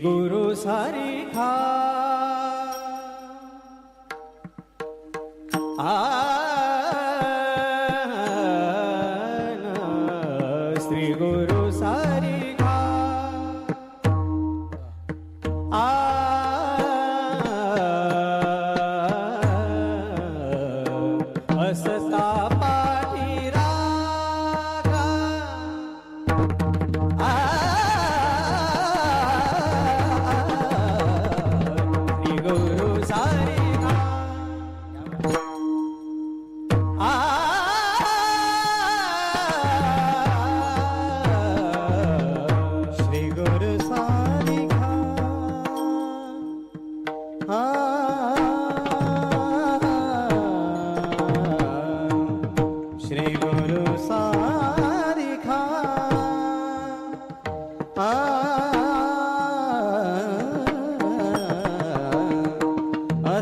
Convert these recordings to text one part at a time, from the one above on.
গুরু সারি খা শ্রী গুরু সারি খা আ আসতা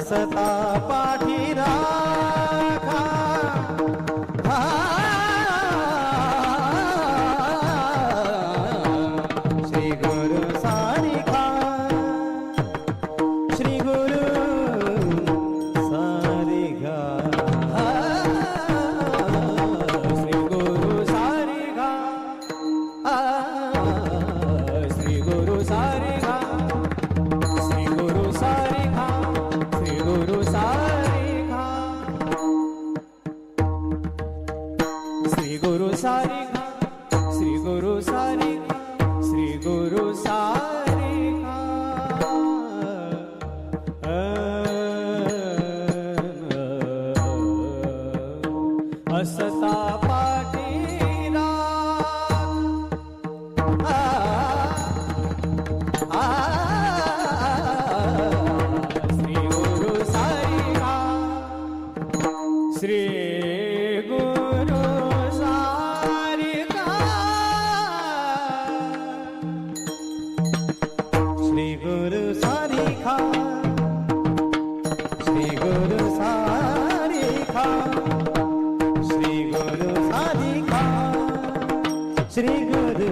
हसता पाठीरा श्री गुरु सारिका। श्री गुरु सारिका। श्री गुरु सारिका। श्री गुरु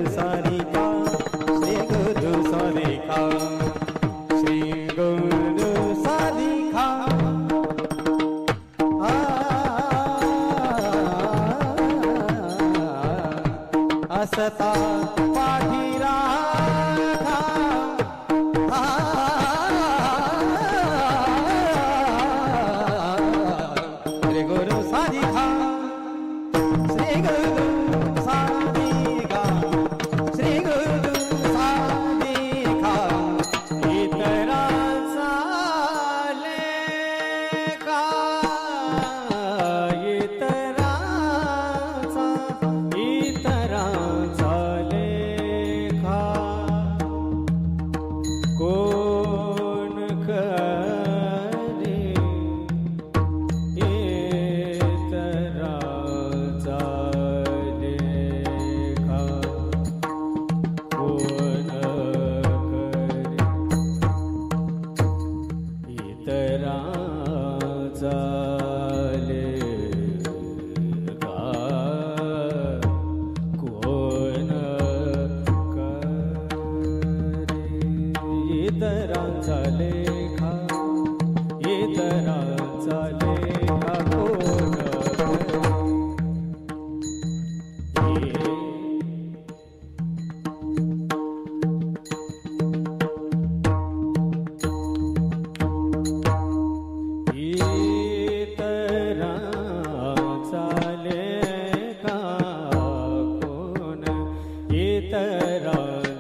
ये तरह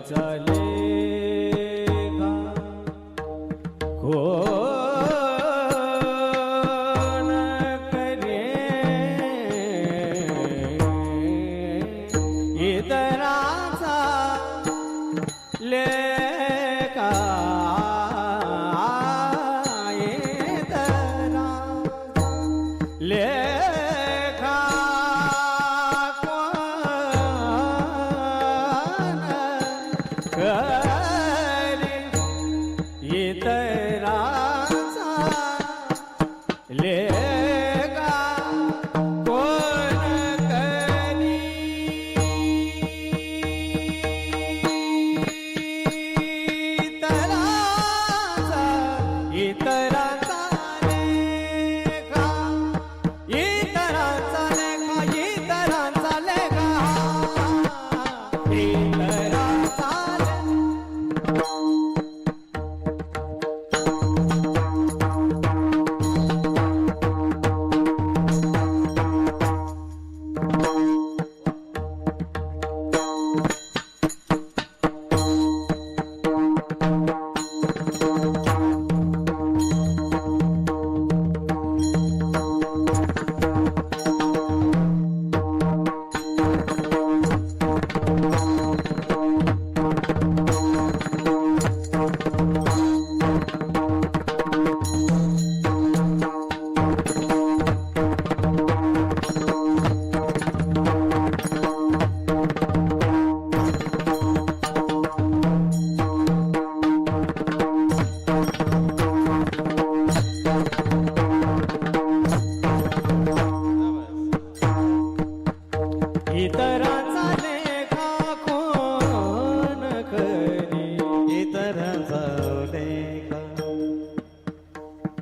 चले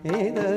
Hey.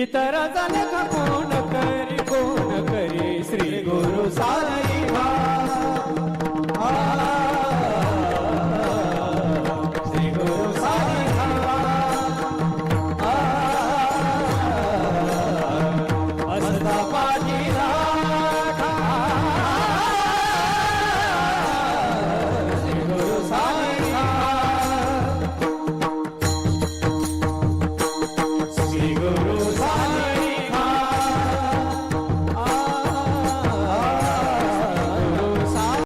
इतराचा लेखा कोण करी कोण करी श्री गुरु साई बा